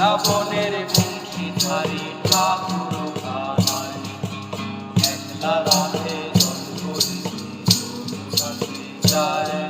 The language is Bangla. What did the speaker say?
বৃন্দাবনের বংশী ধারী ঠাকুর কাহারি একলা রাধে জন্ম যার